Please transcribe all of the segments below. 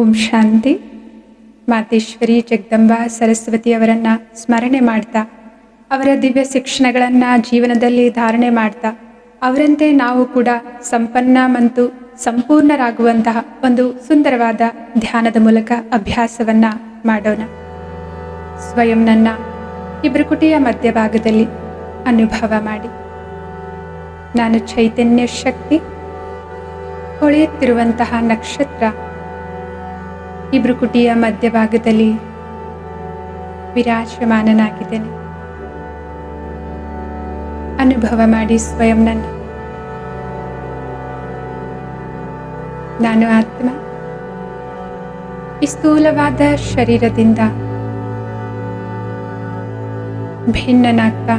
ಓಂ ಶಾಂತಿ. ಮಾತೇಶ್ವರಿ ಜಗ್ದಂಬಾ ಸರಸ್ವತಿಯವರನ್ನು ಸ್ಮರಣೆ ಮಾಡ್ತಾ, ಅವರ ದಿವ್ಯ ಶಿಕ್ಷಣಗಳನ್ನು ಜೀವನದಲ್ಲಿ ಧಾರಣೆ ಮಾಡ್ತಾ, ಅವರಂತೆ ನಾವು ಕೂಡ ಸಂಪನ್ನ ಮತ್ತು ಸಂಪೂರ್ಣರಾಗುವಂತಹ ಒಂದು ಸುಂದರವಾದ ಧ್ಯಾನದ ಮೂಲಕ ಅಭ್ಯಾಸವನ್ನು ಮಾಡೋಣ. ಸ್ವಯಂ ನನ್ನ ಇಬ್ರುಕುಟಿಯ ಮಧ್ಯಭಾಗದಲ್ಲಿ ಅನುಭವ ಮಾಡಿ. ನಾನು ಚೈತನ್ಯ ಶಕ್ತಿ, ಹೊಳೆಯುತ್ತಿರುವಂತಹ ನಕ್ಷತ್ರ ಈ ಭ್ರುಕುಟಿಯ ಮಧ್ಯಭಾಗದಲ್ಲಿ ವಿರಾಜಮಾನನಾಗಿದ್ದೇನೆ. ಅನುಭವ ಮಾಡಿ ಸ್ವಯಂ ನನ್ನ. ನಾನು ಆತ್ಮ. ಈ ಸ್ಥೂಲವಾದ ಶರೀರದಿಂದ ಭಿನ್ನನಾಗ್ತಾ.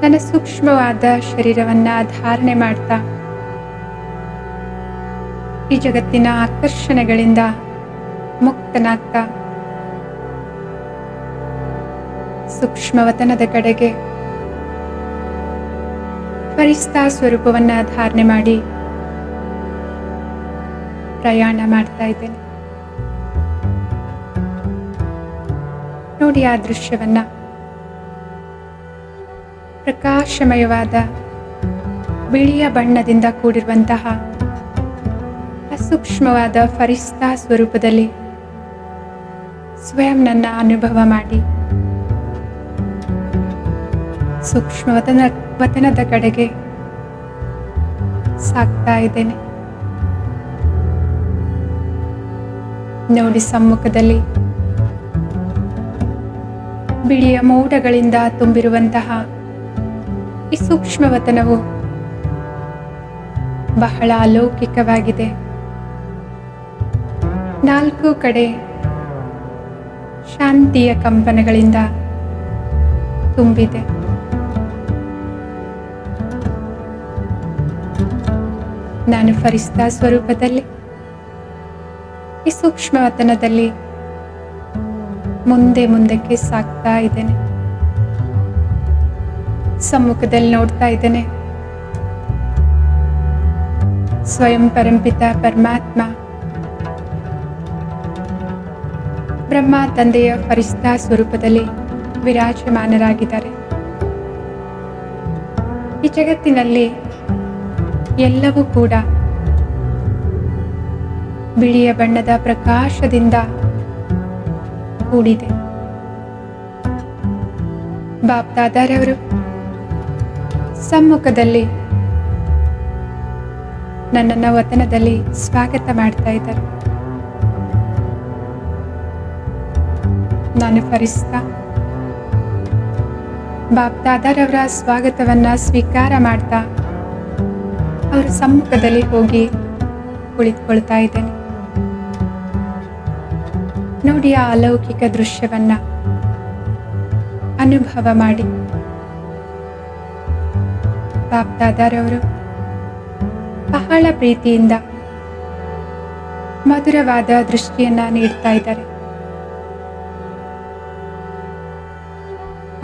ನನ್ನ ಸೂಕ್ಷ್ಮವಾದ ಶರೀರವನ್ನ ಧಾರಣೆ ಮಾಡ್ತಾ ಈ ಜಗತ್ತಿನ ಆಕರ್ಷಣೆಗಳಿಂದ ಮುಕ್ತನಾಗ್ತಾ ಸೂಕ್ಷ್ಮವತನದ ಕಡೆಗೆ ಪರಿಸ್ತಾ ಸ್ವರೂಪವನ್ನ ಧಾರಣೆ ಮಾಡಿ ಪ್ರಯಾಣ ಮಾಡ್ತಾ ಇದ್ದೇನೆ. ನೋಡಿ ಆ ದೃಶ್ಯವನ್ನ. ಪ್ರಕಾಶಮಯವಾದ ಬಿಳಿಯ ಬಣ್ಣದಿಂದ ಕೂಡಿರುವಂತಹ ಸೂಕ್ಷ್ಮವಾದ ಫರಿಸ್ತಾ ಸ್ವರೂಪದಲ್ಲಿ ಸ್ವಯಂ ನನ್ನ ಅನುಭವ ಮಾಡಿ. ಸೂಕ್ಷ್ಮ ವತನ, ವತನದ ಕಡೆಗೆ ಸಾಕ್ತಾ ಇದ್ದೇನೆ. ನೋಡಿ ಸಮ್ಮುಖದಲ್ಲಿ ಬಿಳಿಯ ಮೋಡಗಳಿಂದ ತುಂಬಿರುವಂತಹ ಈ ಸೂಕ್ಷ್ಮವತನವು ಬಹಳ ಅಲೌಕಿಕವಾಗಿದೆ. ನಾಲ್ಕು ಕಡೆ ಶಾಂತಿಯ ಕಂಪನಗಳಿಂದ ತುಂಬಿದೆ. ನಾನು ಫರಿಸ್ತಾ ಸ್ವರೂಪದಲ್ಲಿ, ಈ ಸೂಕ್ಷ್ಮವತನದಲ್ಲಿ ಮುಂದೆ ಮುಂದಕ್ಕೆ ಸಾಕ್ತಾ ಇದ್ದೇನೆ. ಸಮ್ಮುಖದಲ್ಲಿ ನೋಡ್ತಾ ಇದ್ದೇನೆ. ಸ್ವಯಂ ಪರಂಪಿತ ಪರಮಾತ್ಮ ಬ್ರಹ್ಮ ತಂದೆಯ ಫರಿಸ್ತಾ ಸ್ವರೂಪದಲ್ಲಿ ವಿರಾಜಮಾನರಾಗಿದ್ದಾರೆ. ಈ ಜಗತ್ತಿನಲ್ಲಿ ಎಲ್ಲವೂ ಕೂಡ ಬಿಳಿಯ ಬಣ್ಣದ ಪ್ರಕಾಶದಿಂದ ಕೂಡಿದೆ. ಬಾಪ್ದಾದಾರವರು ಸಮ್ಮುಖದಲ್ಲಿ ನನ್ನನ್ನ ವತನದಲ್ಲಿ ಸ್ವಾಗತ ಮಾಡ್ತಾ ಇದ್ದಾರೆ. ನಾನು ಫರಿಸ್ತಾ. ಬಾಪ್ದಾದಾರವರ ಸ್ವಾಗತವನ್ನ ಸ್ವೀಕಾರ ಮಾಡ್ತಾ ಅವರ ಸಮ್ಮುಖದಲ್ಲಿ ಹೋಗಿ ಕುಳಿತುಕೊಳ್ತಾ ಇದ್ದೇನೆ. ನೋಡಿ ಆ ಅಲೌಕಿಕ ದೃಶ್ಯವನ್ನ ಅನುಭವ ಮಾಡಿ. ಬಾಪ್ದಾದಾರವರು ಬಹಳ ಪ್ರೀತಿಯಿಂದ ಮಧುರವಾದ ದೃಷ್ಟಿಯನ್ನ ನೀಡ್ತಾ ಇದ್ದಾರೆ.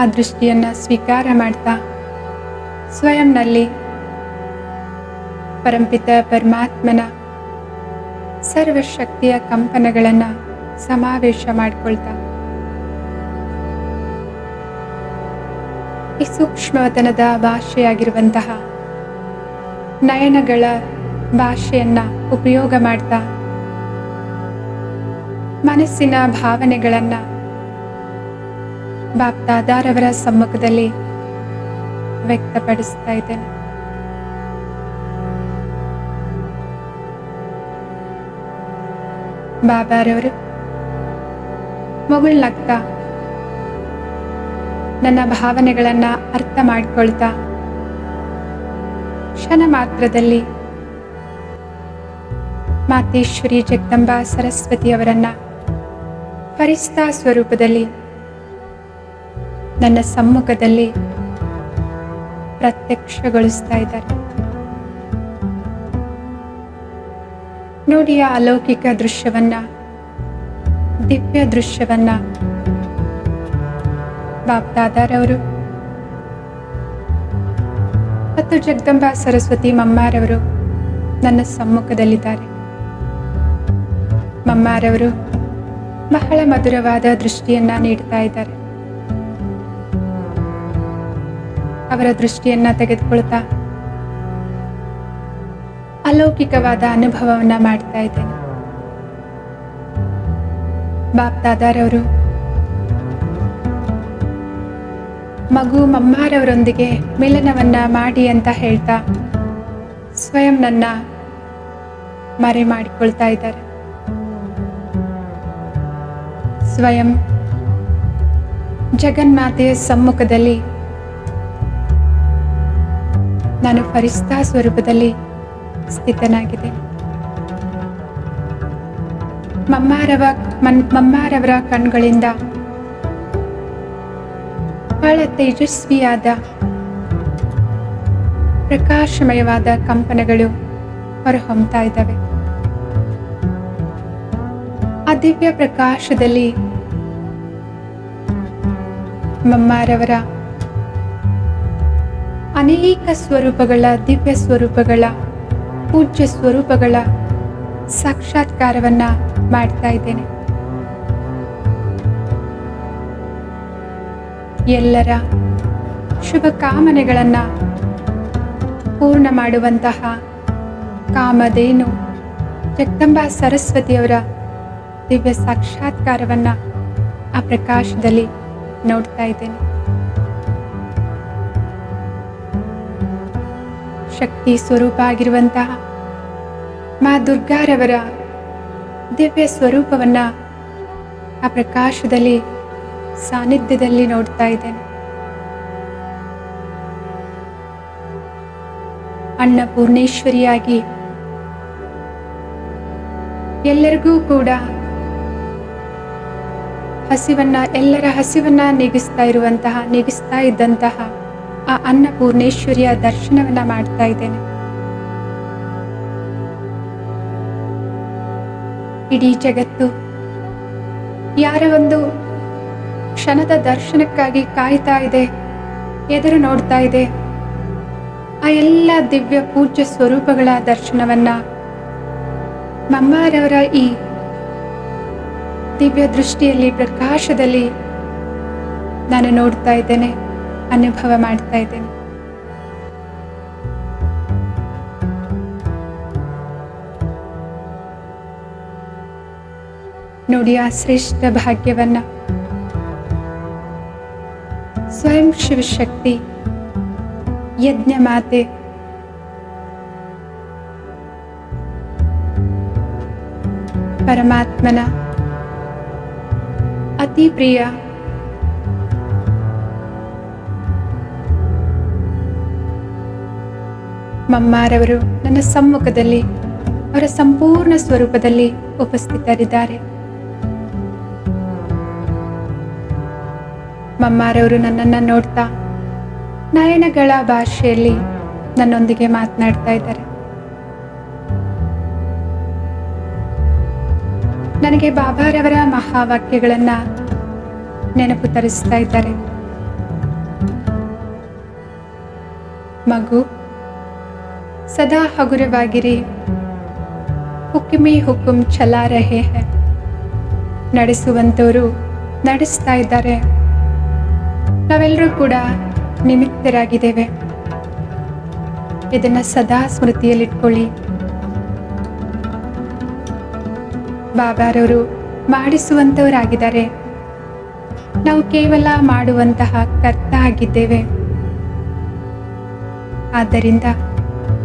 ಆ ದೃಷ್ಟಿಯನ್ನು ಸ್ವೀಕಾರ ಮಾಡ್ತಾ ಸ್ವಯಂನಲ್ಲಿ ಪರಂಪಿತ ಪರಮಾತ್ಮನ ಸರ್ವಶಕ್ತಿಯ ಕಂಪನಗಳನ್ನು ಸಮಾವೇಶ ಮಾಡಿಕೊಳ್ತಾ ಈ ಸೂಕ್ಷ್ಮತನದ ಭಾಷೆಯಾಗಿರುವಂತಹ ನಯನಗಳ ಭಾಷೆಯನ್ನು ಉಪಯೋಗ ಮಾಡ್ತಾ ಮನಸ್ಸಿನ ಭಾವನೆಗಳನ್ನ ಬಾಪ್ದಾದಾರವರ ಸಮ್ಮುಖದಲ್ಲಿ ವ್ಯಕ್ತಪಡಿಸ್ತಾ ಇದ್ದೇನೆ. ಬಾಬಾರವರು ಮಗಳಾಗ್ತ ನನ್ನ ಭಾವನೆಗಳನ್ನ ಅರ್ಥ ಮಾಡ್ಕೊಳ್ತಾ ಕ್ಷಣ ಮಾತ್ರದಲ್ಲಿ ಮಾತೇಶ್ವರಿ ಜಗದಂಬಾ ಸರಸ್ವತಿಯವರನ್ನ ಪರಿಸ್ತಾ ಸ್ವರೂಪದಲ್ಲಿ ನನ್ನ ಸಮ್ಮುಖದಲ್ಲಿ ಪ್ರತ್ಯಕ್ಷಗೊಳಿಸ್ತಾ ಇದ್ದಾರೆ. ನೋಡಿಯ ಅಲೌಕಿಕ ದೃಶ್ಯವನ್ನ, ದಿವ್ಯ ದೃಶ್ಯವನ್ನ. ಬಾಬ್ದಾದಾರವರು ಮತ್ತು ಜಗದಂಬ ಸರಸ್ವತಿ ಮಮ್ಮಾರವರು ನನ್ನ ಸಮ್ಮುಖದಲ್ಲಿದ್ದಾರೆ. ಮಮ್ಮಾರವರು ಬಹಳ ಮಧುರವಾದ ದೃಷ್ಟಿಯನ್ನ ನೀಡ್ತಾ ಇದ್ದಾರೆ. ಅವರ ದೃಷ್ಟಿಯನ್ನ ತೆಗೆದುಕೊಳ್ತಾ ಅಲೌಕಿಕವಾದ ಅನುಭವವನ್ನ ಮಾಡ್ತಾ ಇದ್ದೇನೆ. ಬಾಪ್ ದಾದಾರವರು ಮಗು ಮಮ್ಮಾರವರೊಂದಿಗೆ ಮಿಲನವನ್ನ ಮಾಡಿ ಅಂತ ಹೇಳ್ತಾ ಸ್ವಯಂ ನನ್ನ ಮರೆ ಮಾಡಿಕೊಳ್ತಾ ಇದ್ದಾರೆ. ಸ್ವಯಂ ಜಗನ್ಮಾತೆಯ ಸಮ್ಮುಖದಲ್ಲಿ ನಾನು ಪರಿಸ್ಥಾ ಸ್ವರೂಪದಲ್ಲಿ ಸ್ಥಿತನಾಗಿದೆ ಮಮ್ಮಾರವ ಮನ್ ಮಮ್ಮಾರವರ ಕಣ್ಗಳಿಂದ ಬಹಳ ತೇಜಸ್ವಿಯಾದ, ಪ್ರಕಾಶಮಯವಾದ ಕಂಪನಗಳು ಹೊರಹೊಮ್ತಾ ಇದ್ದಾವೆ. ಆ ದಿವ್ಯ ಪ್ರಕಾಶದಲ್ಲಿ ಮಮ್ಮಾರವರ ಅನೇಕ ಸ್ವರೂಪಗಳ, ದಿವ್ಯ ಸ್ವರೂಪಗಳ, ಪೂಜ್ಯ ಸ್ವರೂಪಗಳ ಸಾಕ್ಷಾತ್ಕಾರವನ್ನು ಮಾಡ್ತಾ ಇದ್ದೇನೆ. ಎಲ್ಲರ ಶುಭ ಕಾಮನೆಗಳನ್ನು ಪೂರ್ಣ ಮಾಡುವಂತಹ ಕಾಮಧೇನು ಜಗದಂಬಾ ಸರಸ್ವತಿಯವರ ದಿವ್ಯ ಸಾಕ್ಷಾತ್ಕಾರವನ್ನು ಆ ಪ್ರಕಾಶದಲ್ಲಿ ನೋಡ್ತಾ ಇದ್ದೇನೆ. ಶಕ್ತಿ ಸ್ವರೂಪ ಆಗಿರುವಂತಹ ಮಾ ದುರ್ಗಾರವರ ದಿವ್ಯ ಸ್ವರೂಪವನ್ನ ಆ ಪ್ರಕಾಶದಲ್ಲಿ, ಸಾನ್ನಿಧ್ಯದಲ್ಲಿ ನೋಡ್ತಾ ಇದ್ದೇನೆ. ಅನ್ನಪೂರ್ಣೇಶ್ವರಿಯಾಗಿ ಎಲ್ಲರಿಗೂ ಕೂಡ ಹಸಿವನ್ನ, ಎಲ್ಲರ ಹಸಿವನ್ನ ನೀಗಿಸ್ತಾ ಇರುವಂತಹ, ನೀಗಿಸ್ತಾ ಇದ್ದಂತಹ ಆ ಅನ್ನಪೂರ್ಣೇಶ್ವರಿಯ ದರ್ಶನವನ್ನ ಮಾಡ್ತಾ ಇದ್ದೇನೆ. ಇಡೀ ಜಗತ್ತು ಯಾರ ಒಂದು ಕ್ಷಣದ ದರ್ಶನಕ್ಕಾಗಿ ಕಾಯ್ತಾ ಇದೆ, ಎದುರು ನೋಡ್ತಾ ಇದೆ. ಆ ಎಲ್ಲ ದಿವ್ಯ ಪೂಜ್ಯ ಸ್ವರೂಪಗಳ ದರ್ಶನವನ್ನ ಮಮ್ಮಾರವರ ಈ ದಿವ್ಯ ದೃಷ್ಟಿಯಲ್ಲಿ, ಪ್ರಕಾಶದಲ್ಲಿ ನಾನು ನೋಡ್ತಾ ಇದ್ದೇನೆ. ಅನುಭವ ಮಾಡ್ತಾ ಇದ್ದೇನೆ. ನೋಡಿ ಆ ಶ್ರೇಷ್ಠ ಭಾಗ್ಯವನ್ನ. ಸ್ವಯಂ ಶಿವಶಕ್ತಿ ಯಜ್ಞ ಮಾತೆ. ಪರಮಾತ್ಮನ ಅತಿ ಪ್ರಿಯ ಮಮ್ಮಾರವರು ನನ್ನ ಸಮ್ಮುಖದಲ್ಲಿ, ಅವರ ಸಂಪೂರ್ಣ ಸ್ವರೂಪದಲ್ಲಿ ಉಪಸ್ಥಿತರಿದ್ದಾರೆ. ಮಮ್ಮಾರವರು ನನ್ನನ್ನು ನೋಡ್ತಾ, ನಯನಗಳ ಭಾಷೆಯಲ್ಲಿ ನನ್ನೊಂದಿಗೆ ಮಾತನಾಡ್ತಾ ಇದ್ದಾರೆ. ನನಗೆ ಬಾಬಾರವರ ಮಹಾವಾಕ್ಯಗಳನ್ನು ನೆನಪು ತರಿಸ್ತಾ ಇದ್ದಾರೆ. ಮಗು ಸದಾ ಹಗುರವಾಗಿರಿ. ಹುಕ್ಕಿಮಿ ಹುಕುಂ ಚಲಾ ರಹೆ ಹೈ ನಡೆಸುವಂತವರು ನಡೆಸ್ತಾ ಇದ್ದಾರೆ. ನಾವೆಲ್ಲರೂ ಕೂಡ ನಿಮಿತ್ತರಾಗಿದ್ದೇವೆ. ಇದನ್ನು ಸದಾ ಸ್ಮೃತಿಯಲ್ಲಿಟ್ಕೊಳ್ಳಿ. ಬಾಬಾರವರು ಮಾಡಿಸುವಂಥವರಾಗಿದ್ದಾರೆ ನಾವು ಕೇವಲ ಮಾಡುವಂತಹ ಕರ್ತ ಆಗಿದ್ದೇವೆ. ಆದ್ದರಿಂದ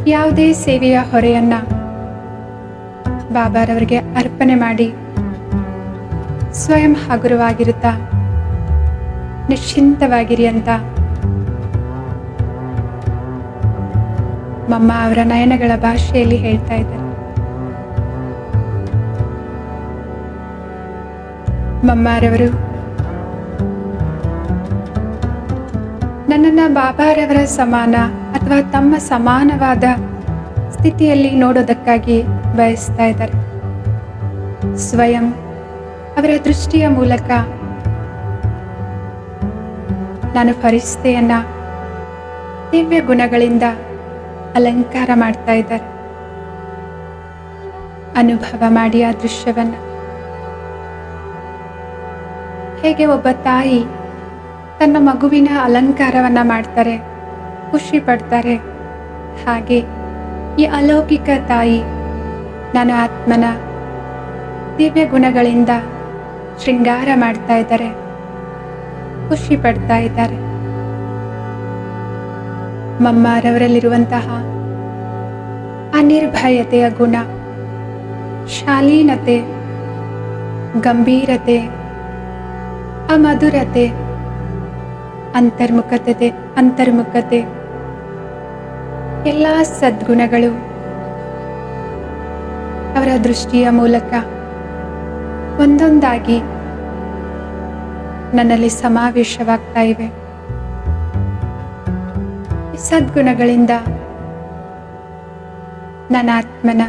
ಯಾವುದೇ ಸೇವೆಯ ಹೊರೆಯನ್ನ ಬಾಬಾರವರಿಗೆ ಅರ್ಪಣೆ ಮಾಡಿ ಸ್ವಯಂ ಹಗುರವಾಗಿರುತ್ತಾ, ನಿಶ್ಚಿಂತವಾಗಿರಿ ಅಂತ ಮಮ್ಮ ಅವರ ನಯನಗಳ ಭಾಷೆಯಲ್ಲಿ ಹೇಳ್ತಾ ಇದ್ದಾರೆ. ಮಮ್ಮಾರವರು, ನನ್ನನ್ನು ಬಾಬಾರವರ ಸಮಾನ ಅಥವಾ ತಮ್ಮ ಸಮಾನವಾದ ಸ್ಥಿತಿಯಲ್ಲಿ ನೋಡೋದಕ್ಕಾಗಿ ಬಯಸ್ತಾ ಇದ್ದಾರೆ. ಸ್ವಯಂ ಅವರ ದೃಷ್ಟಿಯ ಮೂಲಕ ನಾನು ಫರಿಸ್ತೆಯನ್ನ ದಿವ್ಯ ಗುಣಗಳಿಂದ ಅಲಂಕಾರ ಮಾಡ್ತಾ ಇದ್ದಾರೆ. ಅನುಭವ ಮಾಡಿ ಆ ದೃಶ್ಯವನ್ನು. ಹೇಗೆ ಒಬ್ಬ ತಾಯಿ ತನ್ನ ಮಗುವಿನ ಅಲಂಕಾರವನ್ನು ಮಾಡ್ತಾರೆ ಖುಷಿ ಪಡ್ತಾರೆ. ಹಾಗೆ ಈ ಅಲೌಕಿಕ ತಾಯಿ ನನ್ನ ಆತ್ಮನ ದಿವ್ಯ ಗುಣಗಳಿಂದ ಶೃಂಗಾರ ಮಾಡ್ತಾ ಇದ್ದಾರೆ. ಖುಷಿ ಪಡ್ತಾ ಇದ್ದಾರೆ. ಮಮ್ಮಾರವರಲ್ಲಿರುವಂತಹ ಅನಿರ್ಭಯತೆಯ ಗುಣ, ಶಾಲೀನತೆ, ಗಂಭೀರತೆ, ಅಮಧುರತೆ, ಅಂತರ್ಮುಖತೆ ಅಂತರ್ಮುಖತೆ ಎಲ್ಲ ಸದ್ಗುಣಗಳು ಅವರ ದೃಷ್ಟಿಯ ಮೂಲಕ ಒಂದೊಂದಾಗಿ ನನ್ನಲ್ಲಿ ಸಮಾವೇಶವಾಗ್ತಾ ಇವೆ. ಸದ್ಗುಣಗಳಿಂದ ನನ್ನ ಆತ್ಮನ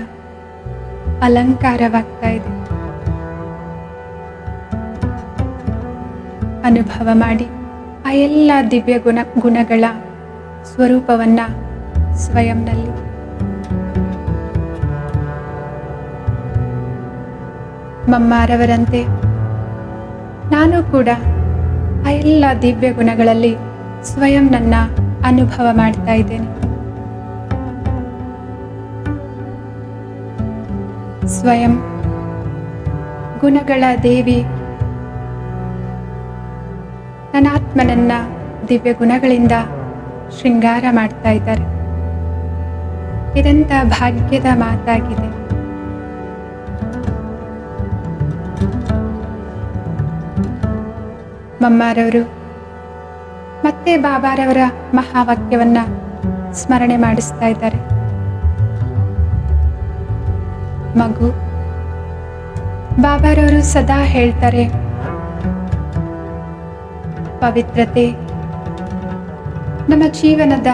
ಅಲಂಕಾರವಾಗ್ತಾ ಇದೆ. ಅನುಭವ ಮಾಡಿ ಆ ಎಲ್ಲ ದಿವ್ಯ ಗುಣ ಗುಣಗಳ ಸ್ವರೂಪವನ್ನ ಸ್ವಯಂನಲ್ಲಿ. ಮಮ್ಮಾರವರಂತೆ, ನಾನು ಕೂಡ ಆ ಎಲ್ಲ ದಿವ್ಯ ಗುಣಗಳಲ್ಲಿ ಸ್ವಯಂ ನನ್ನ ಅನುಭವ ಮಾಡ್ತಾ ಇದ್ದೇನೆ. ಸ್ವಯಂ ಗುಣಗಳ ದೇವಿ, ನನ್ನ ಆತ್ಮನನ್ನ ದಿವ್ಯ ಗುಣಗಳಿಂದ ಶೃಂಗಾರ ಮಾಡ್ತಾ ಇದ್ದಾರೆ. ಇದಂತ ಭಾಗ್ಯದ ಮಾತಾಗಿದೆ. ಮಮ್ಮಾರವರು, ಮತ್ತೆ ಬಾಬಾರವರ ಮಹಾವಾಕ್ಯವನ್ನ ಸ್ಮರಣೆ ಮಾಡಿಸ್ತಾ ಇದ್ದಾರೆ. ಮಗು, ಬಾಬಾರವರು ಸದಾ ಹೇಳ್ತಾರೆ, ಪವಿತ್ರತೆ ನಮ್ಮ ಜೀವನದ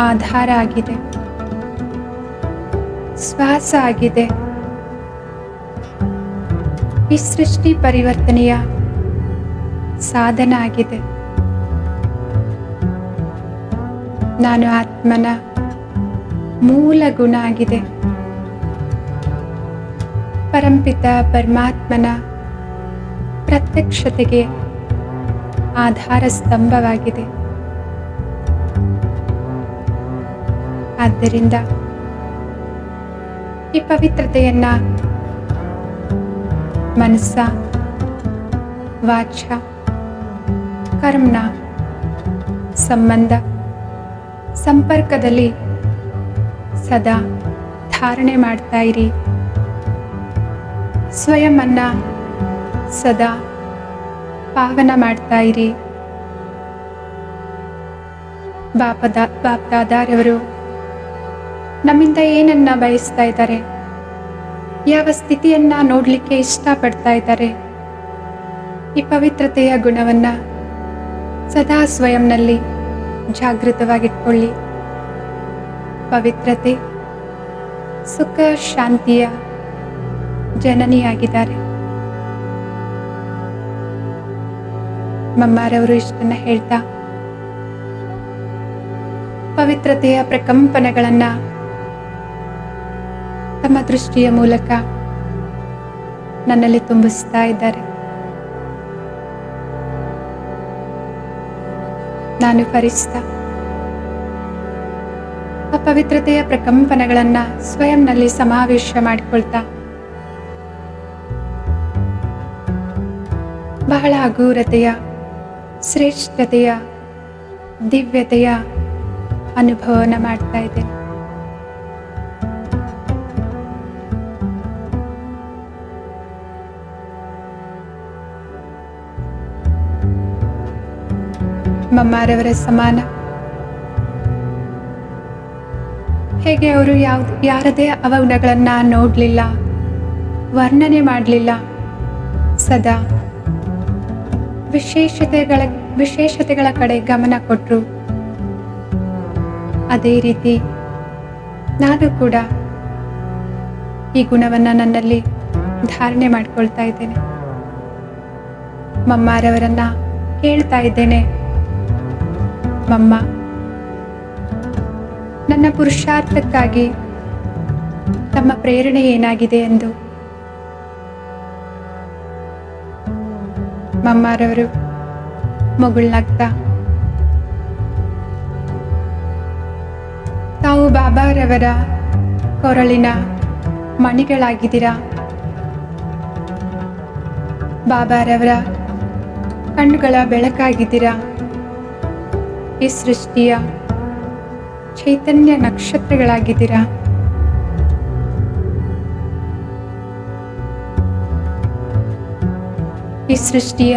ಆಧಾರ ಆಗಿದೆ. ಶ್ವಾಸ ಆಗಿದೆ. ಈ ಸೃಷ್ಟಿ ಪರಿವರ್ತನೆಯ ಸಾಧನ ಆಗಿದೆ. ನಾನು ಆತ್ಮನ ಮೂಲ ಗುಣ ಆಗಿದೆ. ಪರಂಪಿತ ಪರಮಾತ್ಮನ ಪ್ರತ್ಯಕ್ಷತೆಗೆ ಆಧಾರ ಸ್ತಂಭವಾಗಿದೆ. ಆದ್ದರಿಂದ ಈ ಪವಿತ್ರತೆಯನ್ನ ಮನಸ್ಸ ವಾಚ ಕರ್ಮನ ಸಂಬಂಧ ಸಂಪರ್ಕದಲ್ಲಿ ಸದಾ ಧಾರಣೆ ಮಾಡ್ತಾ ಇರಿ. ಸ್ವಯಂವನ್ನ ಸದಾ ಪಾವನ ಮಾಡ್ತಾ ಇರಿ. ಬಾಪದ, ಬಾಪ್ದಾದಾರವರು ನಮ್ಮಿಂದ ಏನನ್ನ ಬಯಸ್ತಾ ಇದ್ದಾರೆ? ಯಾವ ಸ್ಥಿತಿಯನ್ನ ನೋಡಲಿಕ್ಕೆ ಇಷ್ಟಪಡ್ತಾ ಇದ್ದಾರೆ? ಈ ಪವಿತ್ರತೆಯ ಗುಣವನ್ನ ಸದಾ ಸ್ವಯಂನಲ್ಲಿ ಜಾಗೃತವಾಗಿಟ್ಕೊಳ್ಳಿ. ಪವಿತ್ರತೆ, ಸುಖ, ಶಾಂತಿಯ ಜನನಿಯಾಗಿದ್ದಾರೆ. ಮಮ್ಮಾರವರು ಇಷ್ಟನ್ನ ಹೇಳ್ತಾ, ಪವಿತ್ರತೆಯ ಪ್ರಕಂಪನಗಳನ್ನ ತಮ್ಮ ದೃಷ್ಟಿಯ ಮೂಲಕ ನನ್ನಲ್ಲಿ ತುಂಬಿಸ್ತಾ ಇದ್ದಾರೆ. ನಾನು ಪರಿಸ್ತ ಆ ಪವಿತ್ರತೆಯ ಪ್ರಕಂಪನಗಳನ್ನ ಸ್ವಯಂನಲ್ಲಿ ಸಮಾವೇಶ ಮಾಡಿಕೊಳ್ತಾ ಬಹಳ ಹಗೂರತೆಯ, ಶ್ರೇಷ್ಠತೆಯ, ದಿವ್ಯತೆಯ ಅನುಭವನ ಮಾಡ್ತಾ ಇದ್ದೇನೆ. ಮಮ್ಮಾರವರ ಸಮಾನ. ಹೇಗೆ ಅವರು ಯಾವ್ದು, ಯಾರದೇ ಅವಗುಣಗಳನ್ನ ನೋಡಲಿಲ್ಲ, ವರ್ಣನೆ ಮಾಡಲಿಲ್ಲ, ಸದಾ ವಿಶೇಷತೆಗಳ ವಿಶೇಷತೆಗಳ ಕಡೆ ಗಮನ ಕೊಟ್ಟರು ಅದೇ ರೀತಿ ನಾನು ಕೂಡ ಈ ಗುಣವನ್ನ ನನ್ನಲ್ಲಿ ಧಾರಣೆ ಮಾಡ್ಕೊಳ್ತಾ ಇದ್ದೇನೆ. ಮಮ್ಮಾರವರನ್ನ ಕೇಳ್ತಾ ಇದ್ದೇನೆ. ಮಮ್ಮ ನನ್ನ ಪುರುಷಾರ್ಥಕ್ಕಾಗಿ ತಮ್ಮ ಪ್ರೇರಣೆ ಏನಾಗಿದೆ ಎಂದು. ಮಮ್ಮಾರವರು ಮಗುಳ್ನಾಗ್ತಾ ತಾವು ಬಾಬಾರವರ ಕೊರಳಿನ ಮಣಿಗಳಾಗಿದ್ದೀರಾ? ಬಾಬಾರವರ ಕಣ್ಣುಗಳ ಬೆಳಕಾಗಿದ್ದೀರಾ? ಈ ಸೃಷ್ಟಿಯ ಚೈತನ್ಯ ನಕ್ಷತ್ರಗಳಾಗಿದ್ದೀರಾ? ಈ ಸೃಷ್ಟಿಯ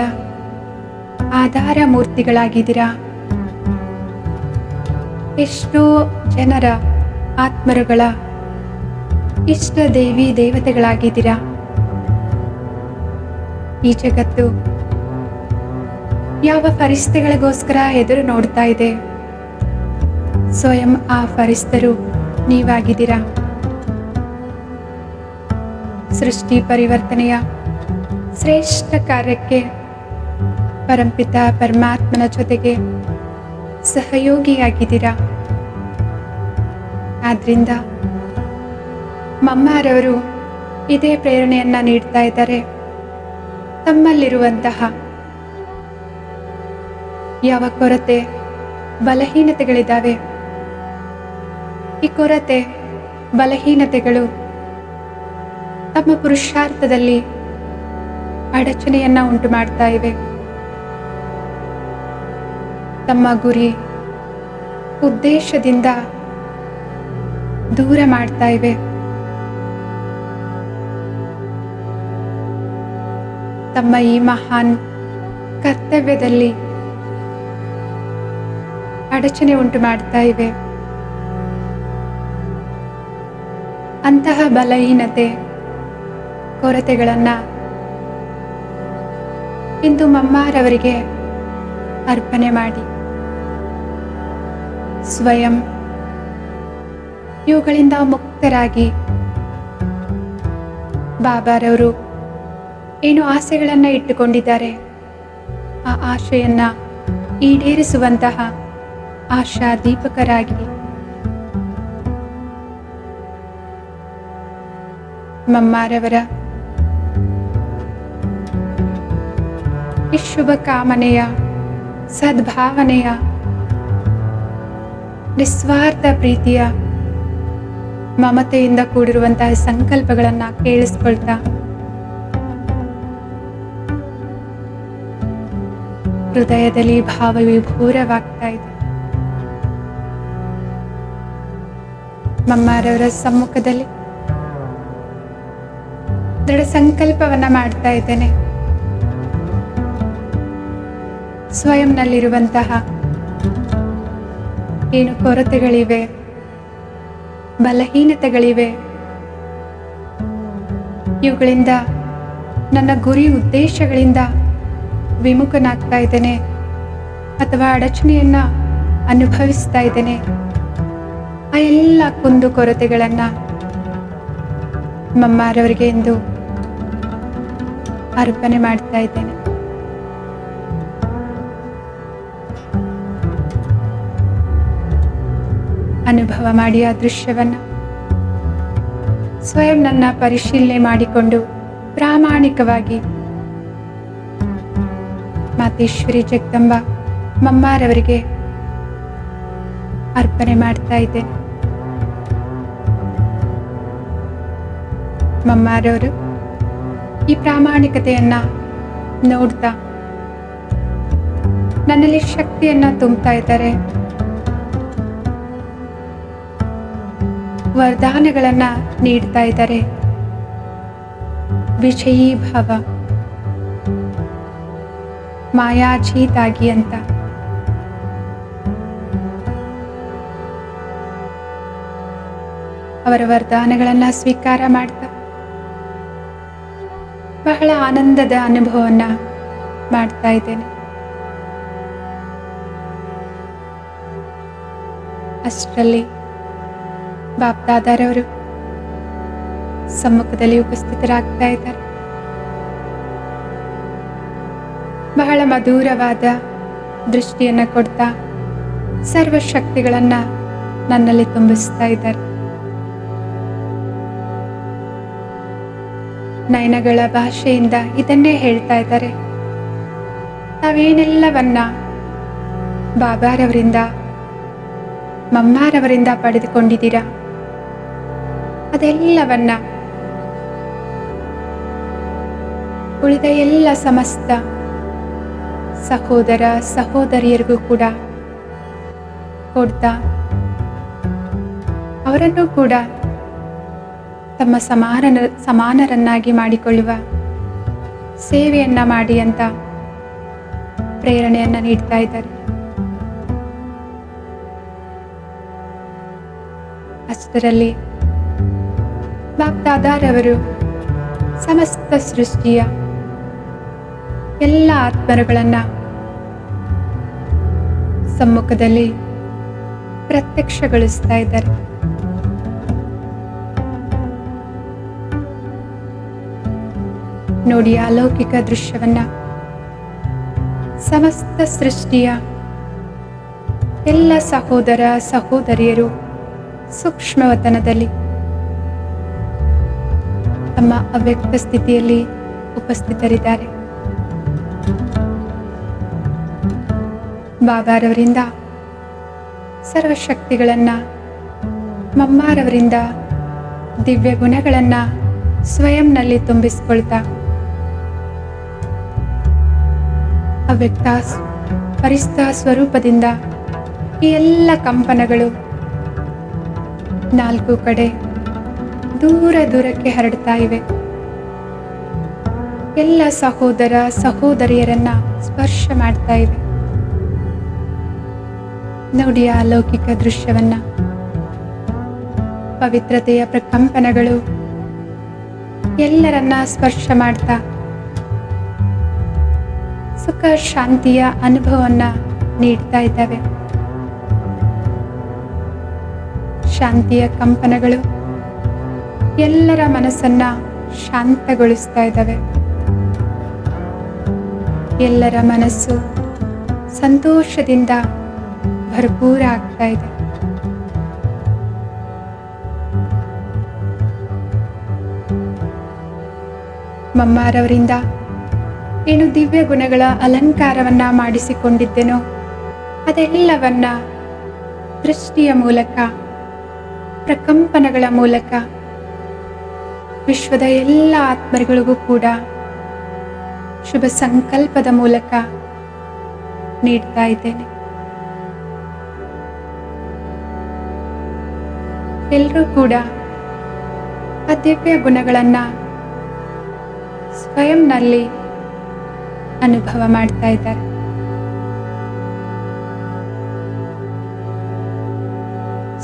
ಆಧಾರ ಮೂರ್ತಿಗಳಾಗಿದ್ದೀರಾ? ಎಷ್ಟೋ ಜನರ ಆತ್ಮರುಗಳ ಇಷ್ಟ ದೇವಿ ದೇವತೆಗಳಾಗಿದ್ದೀರಾ? ಈ ಜಗತ್ತು ಯಾವ ಪರಿಸ್ಥಿತಿಗಳಿಗೋಸ್ಕರ ಎದುರು ನೋಡ್ತಾ ಇದೆ? ಸ್ವಯಂ ಆ ಪರಿಸ್ಥರು ನೀವಾಗಿದ್ದೀರಾ? ಸೃಷ್ಟಿ ಪರಿವರ್ತನೆಯ ಶ್ರೇಷ್ಠ ಕಾರ್ಯಕ್ಕೆ ಪರಂಪಿತ ಪರಮಾತ್ಮನ ಜೊತೆಗೆ ಸಹಯೋಗಿಯಾಗಿದ್ದೀರಾ? ಆದ್ರಿಂದ ಮಮ್ಮಾರವರು ಇದೇ ಪ್ರೇರಣೆಯನ್ನ ನೀಡ್ತಾ ಇದ್ದಾರೆ. ತಮ್ಮಲ್ಲಿರುವಂತಹ ಯಾವ ಕೊರತೆ, ಬಲಹೀನತೆಗಳಿದ್ದಾವೆ? ಈ ಕೊರತೆ, ಬಲಹೀನತೆಗಳು ತಮ್ಮ ಪುರುಷಾರ್ಥದಲ್ಲಿ ಅಡಚಣೆಯನ್ನ ಉಂಟು ಮಾಡ್ತಾ ಇವೆ. ತಮ್ಮ ಗುರಿ ಉದ್ದೇಶದಿಂದ ದೂರ ಮಾಡ್ತಾ ಇವೆ. ತಮ್ಮ ಈ ಮಹಾನ್ ಕರ್ತವ್ಯದಲ್ಲಿ ಅಡಚಣೆ ಉಂಟು ಮಾಡ್ತಾ ಇವೆ. ಅಂತಹ ಬಲಹೀನತೆ, ಕೊರತೆಗಳನ್ನ ಇಂದು ಮಮ್ಮಾರವರಿಗೆ ಅರ್ಪಣೆ ಮಾಡಿ. ಸ್ವಯಂ ಇವುಗಳಿಂದ ಮುಕ್ತರಾಗಿ ಬಾಬಾರವರು ಏನು ಆಸೆಗಳನ್ನು ಇಟ್ಟುಕೊಂಡಿದ್ದಾರೆ, ಆ ಆಶೆಯನ್ನ ಈಡೇರಿಸುವಂತಹ ಆಶಾ ದೀಪಕರಾಗಿ ಮಮ್ಮಾರವರ ಈ ಶುಭ ಕಾಮನೆಯ ಸದ್ಭಾವನೆಯ, ನಿಸ್ವಾರ್ಥ ಪ್ರೀತಿಯ, ಮಮತೆಯಿಂದ ಕೂಡಿರುವಂತಹ ಸಂಕಲ್ಪಗಳನ್ನ ಕೇಳಿಸ್ಕೊಳ್ತಾ, ಹೃದಯದಲ್ಲಿ ಭಾವ ವಿಭೂರವಾಗ್ತಾ ಇದೆ. ಮಮ್ಮಾರವರ ಸಮ್ಮುಖದಲ್ಲಿ ದೃಢ ಸಂಕಲ್ಪವನ್ನ ಮಾಡ್ತಾ ಇದ್ದೇನೆ. ಸ್ವಯಂನಲ್ಲಿರುವಂತಹ ಏನು ಕೊರತೆಗಳಿವೆ, ಬಲಹೀನತೆಗಳಿವೆ, ಇವುಗಳಿಂದ ನನ್ನ ಗುರಿ ಉದ್ದೇಶಗಳಿಂದ ವಿಮುಖನಾಗ್ತಾ ಇದ್ದೇನೆ ಅಥವಾ ಅಡಚಣೆಯನ್ನ ಅನುಭವಿಸ್ತಾ ಇದ್ದೇನೆ. ಆ ಎಲ್ಲ ಕುಂದು ಕೊರತೆಗಳನ್ನ ಮಮ್ಮಾರವರಿಗೆ ಎಂದು ಅರ್ಪಣೆ ಮಾಡ್ತಾ ಇದ್ದೇನೆ. ಅನುಭವ ಮಾಡಿ ಆ ದೃಶ್ಯವನ್ನ ಸ್ವಯಂ ನನ್ನ ಪರಿಶೀಲನೆ ಮಾಡಿಕೊಂಡು ಪ್ರಾಮಾಣಿಕವಾಗಿ ಮಾತೇಶ್ವರಿ ಜಗದಂಬ ಮಮ್ಮಾರವರಿಗೆ ಅರ್ಪಣೆ ಮಾಡ್ತಾ ಇದ್ದೇನೆ ಮಮ್ಮಾರವರು ಈ ಪ್ರಾಮಾಣಿಕತೆಯನ್ನ ನೋಡ್ತಾ ನನ್ನಲ್ಲಿ ಶಕ್ತಿಯನ್ನ ತುಂಬ್ತಾ ಇದ್ದಾರೆ. ವರದಾನಗಳನ್ನ ನೀಡ್ತಾ ಇದ್ದಾರೆ. ವಿಷಯೀ ಭಾವ ಮಾಯಾಜೀತಾಗಿ ಅಂತ. ಅವರ ವರದಾನಗಳನ್ನ ಸ್ವೀಕಾರ ಮಾಡ್ತಾ. ಬಹಳ ಆನಂದದ ಅನುಭವವನ್ನ ಮಾಡ್ತಾ ಇದ್ದೇನೆ. ಅಷ್ಟರಲ್ಲಿ ಬಾಪ್ದಾದಾರವರು ಸಮ್ಮುಖದಲ್ಲಿ ಉಪಸ್ಥಿತರಾಗ್ತಾ ಇದ್ದಾರೆ. ಬಹಳ ಮಧುರವಾದ ದೃಷ್ಟಿಯನ್ನ ಕೊಡ್ತಾ ಸರ್ವಶಕ್ತಿಗಳನ್ನ ನನ್ನಲ್ಲಿ ತುಂಬಿಸ್ತಾ ಇದ್ದಾರೆ. ನಯನಗಳ ಭಾಷೆಯಿಂದ ಇದನ್ನೇ ಹೇಳ್ತಾ ಇದ್ದಾರೆ. ತಾವೇನೆಲ್ಲವನ್ನ ಬಾಬಾರವರಿಂದ, ಮಮ್ಮಾರವರಿಂದ ಪಡೆದುಕೊಂಡಿದ್ದೀರ? ಅದೆಲ್ಲವನ್ನ ಉಳಿದ ಎಲ್ಲ ಸಮಸ್ತ ಸಹೋದರ ಸಹೋದರಿಯರಿಗೂ ಕೂಡ ಕೊಡ್ತಾ, ಅವರನ್ನು ಕೂಡ ತಮ್ಮ ಸಮಾನ ಸಮಾನರನ್ನಾಗಿ ಮಾಡಿಕೊಳ್ಳುವ ಸೇವೆಯನ್ನ ಮಾಡಿ ಅಂತ ಪ್ರೇರಣೆಯನ್ನ ನೀಡ್ತಾ ಇದ್ದಾರೆ. ಅಷ್ಟರಲ್ಲಿ ಭಕ್ತಾದಾರವರು ಸಮಸ್ತ ಸೃಷ್ಟಿಯ ಎಲ್ಲ ಆತ್ಮರುಗಳನ್ನ ಸಮ್ಮುಖದಲ್ಲಿ ಪ್ರತ್ಯಕ್ಷಗೊಳಿಸ್ತಾ ಇದ್ದಾರೆ. ನೋಡಿ ಅಲೌಕಿಕ ದೃಶ್ಯವನ್ನ. ಸಮಸ್ತ ಸೃಷ್ಟಿಯ ಎಲ್ಲ ಸಹೋದರ ಸಹೋದರಿಯರು ಸೂಕ್ಷ್ಮವತನದಲ್ಲಿ ತಮ್ಮ ಅವ್ಯಕ್ತ ಸ್ಥಿತಿಯಲ್ಲಿ ಉಪಸ್ಥಿತರಿದ್ದಾರೆ. ಬಾಬಾರವರಿಂದ ಸರ್ವಶಕ್ತಿಗಳನ್ನ, ಮಮ್ಮಾರವರಿಂದ ದಿವ್ಯ ಗುಣಗಳನ್ನ ಸ್ವಯಂನಲ್ಲಿ ತುಂಬಿಸಿಕೊಳ್ತಾ ಅವ್ಯಕ್ತ ಪರಿಸ್ಥ ಸ್ವರೂಪದಿಂದ ಈ ಎಲ್ಲ ಕಂಪನಗಳು ನಾಲ್ಕು ಕಡೆ ದೂರ ದೂರಕ್ಕೆ ಹರಡ್ತಾ ಇವೆ. ಎಲ್ಲ ಸಹೋದರ ಸಹೋದರಿಯರನ್ನ ಸ್ಪರ್ಶ ಮಾಡ್ತಾ ಇವೆ. ನೋಡಿ ಆ ಲೌಕಿಕ ದೃಶ್ಯವನ್ನ. ಪವಿತ್ರತೆಯ ಪ್ರಕಂಪನಗಳು ಎಲ್ಲರನ್ನ ಸ್ಪರ್ಶ ಮಾಡ್ತಾ ಸುಖ, ಶಾಂತಿಯ ಅನುಭವವನ್ನ ನೀಡ್ತಾ ಇದ್ದಾವೆ. ಶಾಂತಿಯ ಕಂಪನಗಳು ಎಲ್ಲರ ಮನಸ್ಸನ್ನ ಶಾಂತಗೊಳಿಸ್ತಾ ಇದ್ದಾವೆ. ಎಲ್ಲರ ಮನಸ್ಸು ಸಂತೋಷದಿಂದ ಭರಪೂರ ಆಗ್ತಾ ಇದೆ. ಮಮ್ಮಾರವರಿಂದ ಏನು ದಿವ್ಯ ಗುಣಗಳ ಅಲಂಕಾರವನ್ನ ಮಾಡಿಸಿಕೊಂಡಿದ್ದೆನೋ ಅದೆಲ್ಲವನ್ನ ದೃಷ್ಟಿಯ ಮೂಲಕ, ಪ್ರಕಂಪನಗಳ ಮೂಲಕ, ವಿಶ್ವದ ಎಲ್ಲ ಆತ್ಮರಿಗಳಿಗೂ ಕೂಡ ಶುಭ ಸಂಕಲ್ಪದ ಮೂಲಕ ನೀಡ್ತಾ ಇದ್ದೇನೆ. ಎಲ್ಲರೂ ಕೂಡ ಆ ದಿವ್ಯ ಗುಣಗಳನ್ನು ಸ್ವಯಂನಲ್ಲಿ ಅನುಭವ ಮಾಡ್ತಾ ಇದ್ದಾರೆ.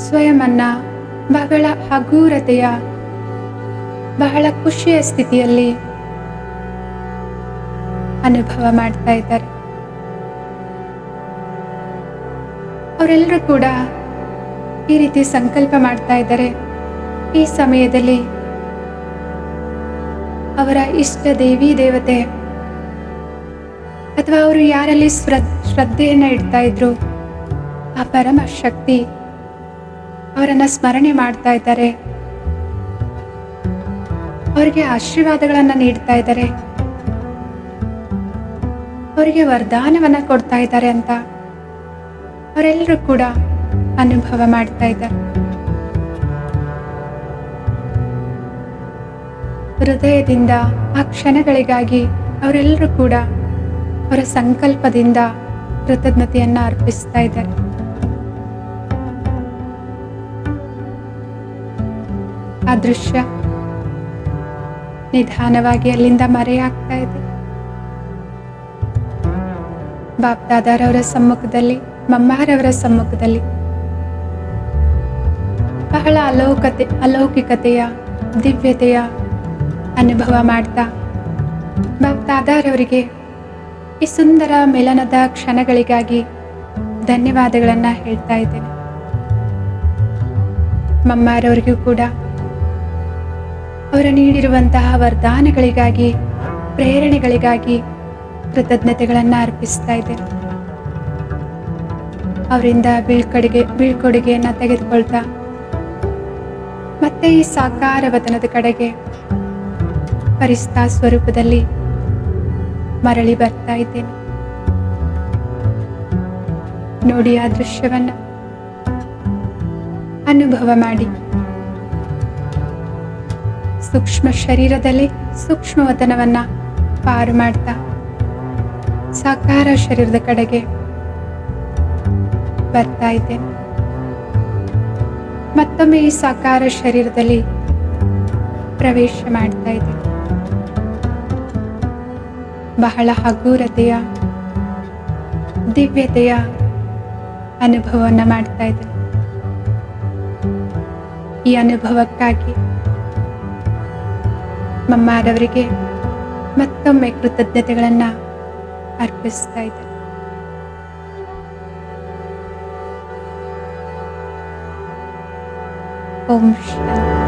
ಸ್ವಯಂ ಬಹಳ ಹಗೂರತೆಯ, ಬಹಳ ಖುಷಿಯ ಸ್ಥಿತಿಯಲ್ಲಿ ಅನುಭವ ಮಾಡ್ತಾ ಇದ್ದಾರೆ. ಅವರೆಲ್ಲರೂ ಕೂಡ ಈ ರೀತಿ ಸಂಕಲ್ಪ ಮಾಡ್ತಾ ಇದ್ದಾರೆ. ಈ ಸಮಯದಲ್ಲಿ ಅವರ ಇಷ್ಟ ದೇವಿ ದೇವತೆ ಅಥವಾ ಅವರು ಯಾರಲ್ಲಿ ಶ್ರದ್ಧೆಯನ್ನು ಇಡ್ತಾ ಇದ್ರು? ಆ ಪರಮ ಶಕ್ತಿ ಅವರನ್ನ ಸ್ಮರಣೆ ಮಾಡ್ತಾ ಇದ್ದಾರೆ. ಅವರಿಗೆ ಆಶೀರ್ವಾದಗಳನ್ನ ನೀಡ್ತಾ ಇದ್ದಾರೆ. ಅವರಿಗೆ ವರದಾನವನ್ನ ಕೊಡ್ತಾ ಇದ್ದಾರೆ ಅಂತ ಅವರೆಲ್ಲರೂ ಕೂಡ ಅನುಭವ ಮಾಡ್ತಾ ಇದ್ದಾರೆ. ಹೃದಯದಿಂದ ಆ ಕ್ಷಣಗಳಿಗಾಗಿ ಅವರೆಲ್ಲರೂ ಕೂಡ ಅವರ ಸಂಕಲ್ಪದಿಂದ ಕೃತಜ್ಞತೆಯನ್ನ ಅರ್ಪಿಸ್ತಾ ಇದ್ದಾರೆ ಆ ದೃಶ್ಯ ನಿಧಾನವಾಗಿ ಅಲ್ಲಿಂದ ಮರೆಯಾಗ್ತಾ ಇದೆ. ಬಾಪ್ದಾದಾರವರ ಸಮ್ಮುಖದಲ್ಲಿ ಮಮ್ಮಾರವರ ಸಮ್ಮುಖದಲ್ಲಿ ಬಹಳ ಅಲೌಕತೆ, ಅಲೌಕಿಕತೆಯ, ದಿವ್ಯತೆಯ ಅನುಭವ ಮಾಡ್ತಾ ಬಾಪ್ದಾದಾರವರಿಗೆ ಈ ಸುಂದರ ಮಿಲನದ ಕ್ಷಣಗಳಿಗಾಗಿ ಧನ್ಯವಾದಗಳನ್ನು ಹೇಳ್ತಾ ಇದ್ದೇನೆ. ಮಮ್ಮಾರವರಿಗೂ ಕೂಡ ಅವರ ನೀಡಿರುವಂತಹ ವರದಾನಗಳಿಗಾಗಿ, ಪ್ರೇರಣೆಗಳಿಗಾಗಿ ಕೃತಜ್ಞತೆಗಳನ್ನು ಅರ್ಪಿಸ್ತಾ ಇದ್ದೇನೆ. ಅವರಿಂದ ಬೀಳ್ಕೊಡುಗೆ, ಬೀಳ್ಕೊಡುಗೆಯನ್ನು ತೆಗೆದುಕೊಳ್ತಾ ಮತ್ತೆ ಈ ಸಾಕಾರ ವತನದ ಕಡೆಗೆ ಪರಿಸ್ತಾ ಸ್ವರೂಪದಲ್ಲಿ ಮರಳಿ ಬರ್ತಾ ಇದ್ದೇನೆ. ನೋಡಿ ಆ ದೃಶ್ಯವನ್ನ. ಅನುಭವ ಮಾಡಿ. ಸೂಕ್ಷ್ಮ ಶರೀರದಲ್ಲಿ ಸೂಕ್ಷ್ಮ ವತನವನ್ನ ಪಾರು ಮಾಡ್ತಾ, ಸಾಕಾರ ಶರೀರದ ಕಡೆಗೆ ಬರ್ತಾ ಇದ್ದೇನೆ. ಮತ್ತೊಮ್ಮೆ ಈ ಸಾಕಾರ ಶರೀರದಲ್ಲಿ ಪ್ರವೇಶ ಮಾಡ್ತಾ ಇದ್ದೇನೆ. ಬಹಳ ಹಗುರತೆಯ, ದಿವ್ಯತೆಯ ಅನುಭವವನ್ನು ಮಾಡ್ತಾ ಇದ್ದೆ ಈ ಅನುಭವಕ್ಕಾಗಿ ಮಮ್ಮಾರವರಿಗೆ ಮತ್ತೊಮ್ಮೆ ಕೃತಜ್ಞತೆಗಳನ್ನು ಅರ್ಪಿಸ್ತಾ ಇದ್ದೆ ಓಂ ಶಾಂತಿ